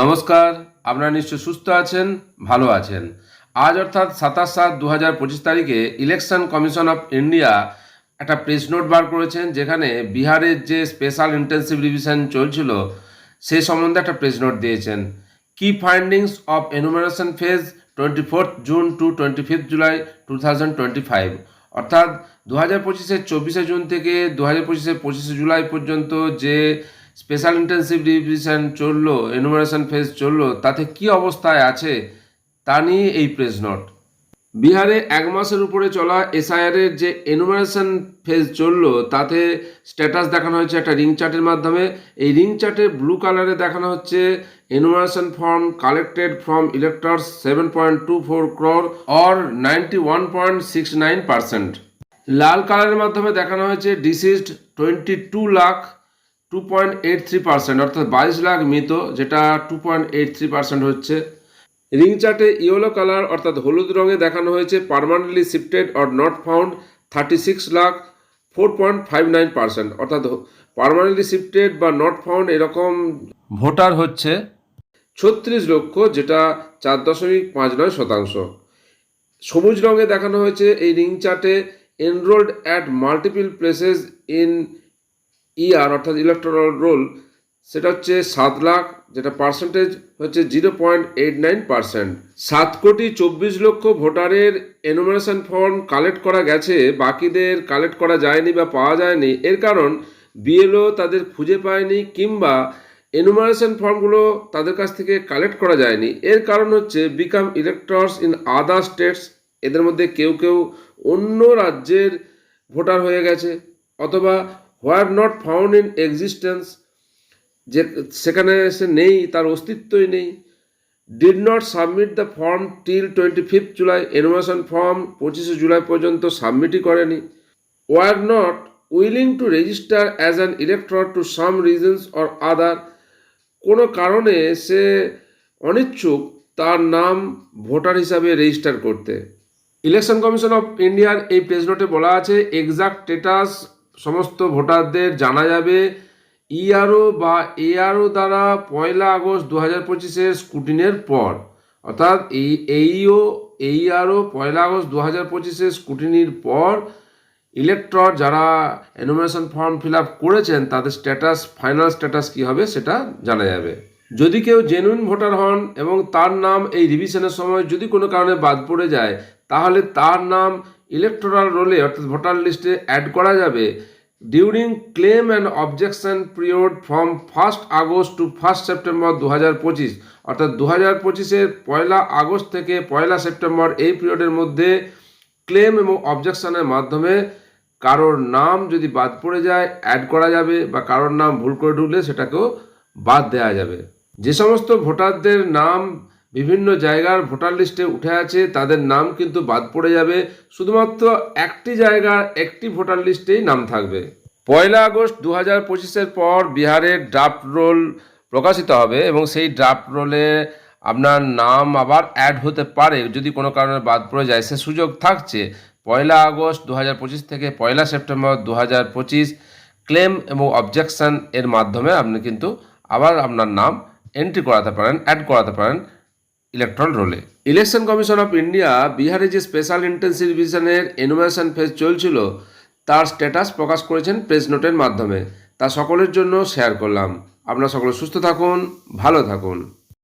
নমস্কার, আপনারা নিশ্চয় সুস্থ আছেন, ভালো আছেন। আজ অর্থাৎ সাতাশ সাত দু হাজার পঁচিশ তারিখে ইলেকশন কমিশন অফ ইন্ডিয়া একটা প্রেস নোট বার করেছেন, যেখানে বিহারের যে স্পেশাল ইন্টেন্সিভ রিভিশন চলছিল, সে সম্বন্ধে একটা প্রেস নোট দিয়েছেন। কি findings of enumeration phase twenty fourth June to twenty fifth July two thousand twenty five অর্থাৎ দু হাজার পঁচিশের চব্বিশে জুন থেকে দু হাজার পঁচিশে পঁচিশে জুলাই পর্যন্ত যে স্পেশাল ইন্টেন্সিভ ডিভিশন চলল এনুমারেশন ফেজ চলল, তাতে কি অবস্থায় আছে তা নিয়ে এই প্রেস নোট বিহারে এক মাসের উপরে চলা এসআইআর এর যে এনুমারেশন ফেজ চলল, তাতে স্ট্যাটাস দেখানো হয়েছে একটা রিং চার্টের মাধ্যমে। এই রিং চার্টে ব্লু কালারে দেখানো হচ্ছে enumeration form collected from electors seven point two four crore or ninety one point six nine percent লাল কালারের মাধ্যমে দেখানো হয়েছে deceased twenty two lakh two point eight three percent অর্থাৎ বাইশ লাখ মৃত, যেটা two point eight three percent হচ্ছে। Ring চার্টে ইয়েলো কালার অর্থাৎ হলুদ রঙে দেখানো হয়েছে permanently shifted or not found thirty six lakh four point five nine percent অর্থাৎ পারমানেন্টলি শিফটেড বা নট ফাউন্ড এরকম ভোটার হচ্ছে ছত্রিশ লক্ষ, যেটা চার দশমিক পাঁচ নয় শতাংশ। সবুজ রঙে দেখানো হয়েছে, এই রিং চার্টে enrolled at multiple places in ER অর্থাৎ ইলেকট্রাল রোল সেটা হচ্ছে সাত লাখ, যেটা পার্সেন্টেজ হচ্ছে zero point eight nine percent সাত কোটি চব্বিশ লক্ষ ভোটারের এনুমারেশন ফর্ম কালেক্ট করা গেছে, বাকিদের কালেক্ট করা যায়নি বা পাওয়া যায়নি। এর কারণ বিএলও তাদের খুঁজে পায়নি কিংবা এনুমারেশন ফর্মগুলো তাদের কাছ থেকে কালেক্ট করা যায়নি। এর কারণ হচ্ছে become electors in other states এদের মধ্যে কেউ কেউ অন্য রাজ্যের ভোটার হয়ে গেছে, অথবা where not found in existence যে সেখানে সে নেই, তার অস্তিত্বই নেই did not submit the form till twenty fifth July enumeration form পঁচিশে জুলাই পর্যন্ত সাবমিটই করেনি। Were not willing to register as an elector to some reasons or other কোনো কারণে সে অনিচ্ছুক, তার নাম ভোটার হিসাবে রেজিস্টার করতে। ইলেকশন কমিশন অফ ইন্ডিয়ার এই প্রেস নোটে বলা আছে এক্সাক্ট স্টেটাস সমস্ত ভোটারদের জানা যাবে ইআরও বা এআরও দ্বারা পয়লা আগস্ট দু হাজার পঁচিশের স্কুটিনের পর। অর্থাৎ এই এইও এইআরও পয়লা আগস্ট দু হাজার পঁচিশের স্কুটিনির পর ইলেকট্রট যারা এনোমিনেশন ফর্ম ফিল আপ করেছেন, তাদের স্ট্যাটাস ফাইনাল স্ট্যাটাস কী হবে সেটা জানা যাবে। যদি কেউ জেনুইন ভোটার হন এবং তার নাম এই রিভিশনের সময় যদি কোনো কারণে বাদ পড়ে যায়, তাহলে তার নাম ইলেকট্রাল রোলে অর্থাৎ ভোটার লিস্টে অ্যাড করা যাবে during claim and objection period from first August to first September দু হাজার পঁচিশ। অর্থাৎ দু হাজার পঁচিশের পয়লা আগস্ট থেকে পয়লা সেপ্টেম্বর এই পিরিয়ডের মধ্যে ক্লেম এবং অবজেকশনের মাধ্যমে কারোর নাম যদি বাদ পড়ে যায় অ্যাড করা যাবে বা কারোর নাম ভুল করে ঢুকলে সেটাকেও বাদ দেওয়া যাবে। যে সমস্ত ভোটারদের নাম বিভিন্ন জায়গার ভোটার লিস্টে উঠে আছে, তাদের নাম কিন্তু বাদ পড়ে যাবে। শুধুমাত্র একটি জায়গার একটি ভোটার লিস্টেই নাম থাকবে। পয়লা আগস্ট দু হাজার পঁচিশের পর বিহারের ড্রাফট রোল প্রকাশিত হবে এবং সেই ড্রাফট রোলে আপনার নাম আবার অ্যাড হতে পারে। যদি কোনো কারণে বাদ পড়ে যায়, সে সুযোগ থাকছে। পয়লা আগস্ট দু হাজার পঁচিশ থেকে পয়লা সেপ্টেম্বর দু হাজার পঁচিশ ক্লেম এবং অবজেকশন এর মাধ্যমে আপনি কিন্তু আবার আপনার নাম এন্ট্রি করাতে পারেন অ্যাড করাতে পারেন। ইলেকট্রাল রোলে ইলেকশন কমিশন অফ ইন্ডিয়া বিহারে যে স্পেশাল ইন্টেন্সিভ ডিভিশনের এনুমেশন ফেজ চলছিল, তার স্ট্যাটাস প্রকাশ করেছেন প্রেস নোটের মাধ্যমে। তা সকলের জন্য শেয়ার করলাম। আপনারা সকলে সুস্থ থাকুন, ভালো থাকুন।